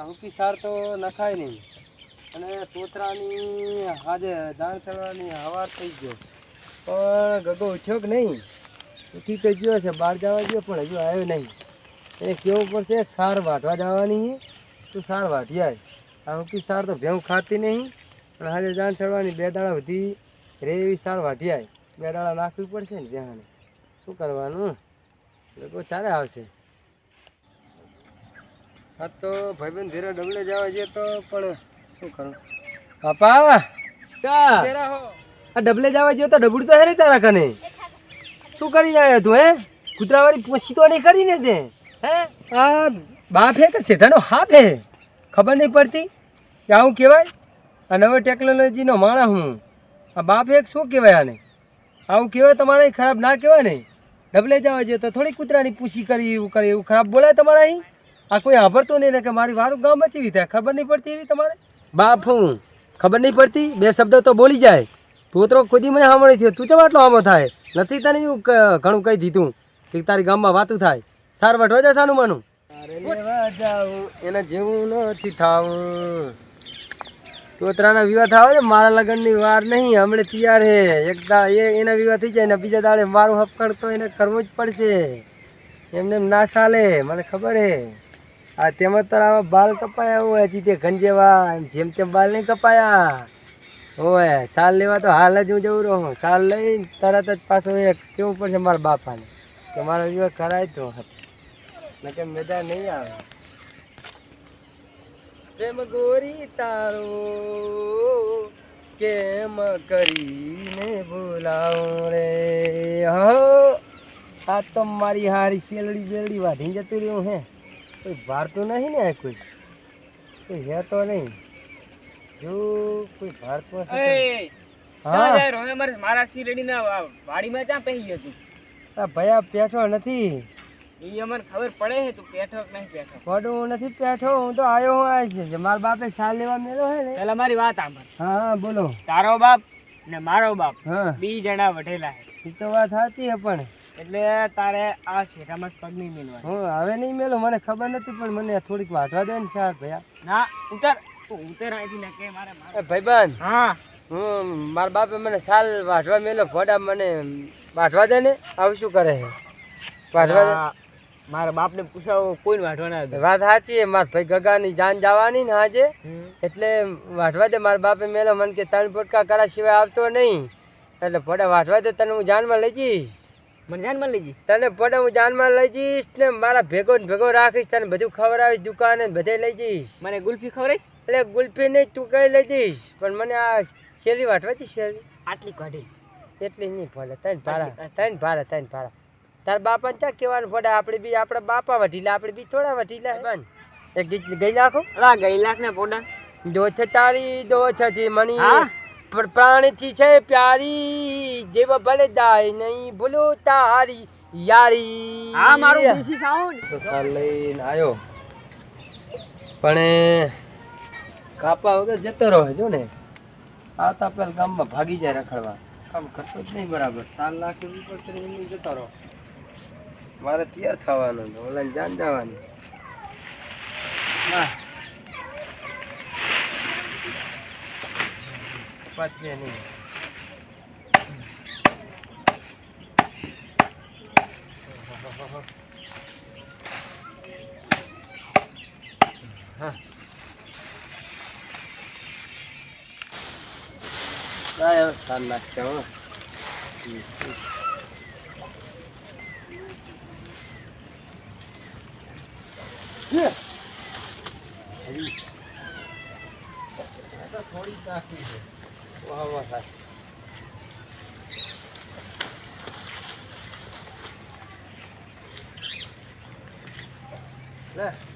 આ હુકી સાર તો નખાય નહીં. અને તોતરાની આજે દાણ ચડવાની હવાર થઈ ગયો. પણ ગગો ઉઠ્યો કે નહીં? ઉઠી તો ગયો છે, બહાર જવા ગયો, પણ હજુ આવ્યો નહીં. એને કેવું પડશે, એક સાર વાટવા જવાની છે. તું સાર વાટી આવે આ હુકી સાર તો ભેવું ખાતી નહીં, પણ આજે દાણ ચડવાની બે દાડા વધી રે એવી સાર વાટી આવે બે દાડા નાખવી પડશે ને ત્યાં. શું કરવાનું? ગગો ચાલે આવશે. હા તો ભાઈબંધ ધીરે ડબલે જવા જઈએ તો પણ શું કરું? આવા. આ ડબલે જવા જઈએ તો ડબડું તો હેરી તારા કને શું કરીને આવ્યો તું હે? કૂતરાવાળી પોસી તો નહીં કરીને તે. હે? આ બાપ હે કે શેઠાનો હાફ હે? ખબર નહીં પડતી? કે આવું કહેવાય? આ નવી ટેકનોલોજીનો માણસ હું. આ બાપ હે શું કહેવાય આને? આવું કહેવાય તમારે ખરાબ ના કહેવાય ને? ડબલે જવા જોઈએ તો થોડી કૂતરાની પૂછી કરી એવું કરે એવું ખરાબ બોલાય તમારા અહીં? આ કોઈ સાંભળતું નહીં ને કે મારી વારું ગામ બચી થાય. ખબર નહીં પડતી એવી તમારે? બાપ હું ખબર નહીં પડતી? બે શબ્દ તો બોલી જાય. તું તો ખુદી મને સાંભળી થયો. તું ચમ આટલો આમો થાય? નથી તને એવું ઘણું કહી દીધું કે તારી ગામમાં વાતું થાય. સાર વટવા જા સાનું માનું. એના જેવું નથી થાવું. તોતરાના વિવાહ થાવ ને મારા લગ્નની વાર નહીં. હમણે તૈયાર હે. એક દા એ એના વિવાહ થઈ જાય ને બીજા દાડે મારું હપકડ તો એને કરવો જ પડશે. એમને એમ ના ચાલે મને ખબર હે. આ તેમાં તારા બાલ કપાયા હોય, હજી તે ગંજેવા જેમ તેમ બાલ નહીં કપાયા. હોય સાલ લેવા તો હાલ જ હું જવું રહું. સાલ લઈને તરત જ પાછું એક કેવું પડશે મારા બાપાને? કે મારો વિવાહ કરાય તો નકે મજા નહીં આવે. પ્રેમ ગોરી તારો, કેમ કરીને બોલાવો રે? હો, આ તો મારી હારી શેલડી બેલડી વાઢી જતું રહ્યું હે. કોઈ ભારતું નહીં ને કોઈ. કોઈ હે તો નહીં. જો કોઈ ભારતમાં છે હા. મારા શીરડી ના વાડીમાં ત્યાં પહેરી ગયો તું? આ ભયા પેઠો નથી. એ અમને ખબર પડે છે તું પેઠો કે નહીં પેઠો. પડું હું નથી પેઠો હું તો આવ્યો હું આ છે. મારા બાપે સાલ લેવા મેળો હે ને. એટલે મારી વાત સાંભળ. હા હા બોલો. તારો બાપ ને મારો બાપ હા. બે જણા વઢેલા છે એ તો વાત સાચી છે પણ. એટલે તારે આ શેઠામાં પગ નહીં મેળવા હું હવે નહીં મેલો મને ખબર નથી પણ મને થોડીક વાટવા દે ને સાર ભયા. ના ઉતર. તું ઉતર અહીંથી ને કે મારે મારે- ભાઈબંધ હા. હું મારા બાપે મને સાલ વાટવા મેલો ફોડા મને વાટવા દે ને આવું શું કરે છે? વાટવા દે. મારા બાપને પૂછાવો કોઈને વાઢવા ના દે વાત સાચી મારા ભાઈ ગગાની જાન જવાની ને આજે. એટલે વાટવા દે મારા બાપે મેલો મને કે ત્રણ ફટકા કરા સિવાય આવતો નહીં. એટલે ફોડા વાટવા દે તને હું જાનમાં લઈ જઈશ. મને જાનમાં લઈ જઈશ તને પડે હું જાનમાં લઈ જઈશ ને મારા ભેગો ને ભેગો રાખીશ તને બધું ખવડાવીશ દુકાને ને બધે લઈ જઈશ. મને ગુલ્ફી ખવડાવીશ? એટલે ગુલ્ફી નહીં તું કઈ લઈ જઈશ? પણ મને આ શેરી વાટવાથી શેરી આટલી કાઢી એટલી નહીં પડે તને ભાડા તને ભાડા તને ભાડા. તારા બાપાને ચા કહેવાનું પડે? આપણે બી આપણા બાપા વઢીલા આપણે બી થોડા વઢીલા એક ગીત ગઈ નાખો? હા ગઈ લાખ ને પોડા દોછ તારી દોછ મણી. પ્રાણથી છે પ્યારી જેવ ભલે દાય નહીં ભૂલો તારી યારી. આ મારું દેશી સાઉન્ડ. તો સાલ લઈને આવ્યો પણ કાપા વગર જતો રહે જો ને આવતા પેલા ગામમાં ભાગી જાય રખડવા. કામ કરતો જ નહીં બરાબર. સાલ નાખી પડશે એમની જતો રહો મારે તૈયાર થવાનું છે ઓલાને જાન જવાની. હા. પાછી નહીં. હા. લાયો સાલ Yeah. થોડી કાફી છે. 哇哇塞来。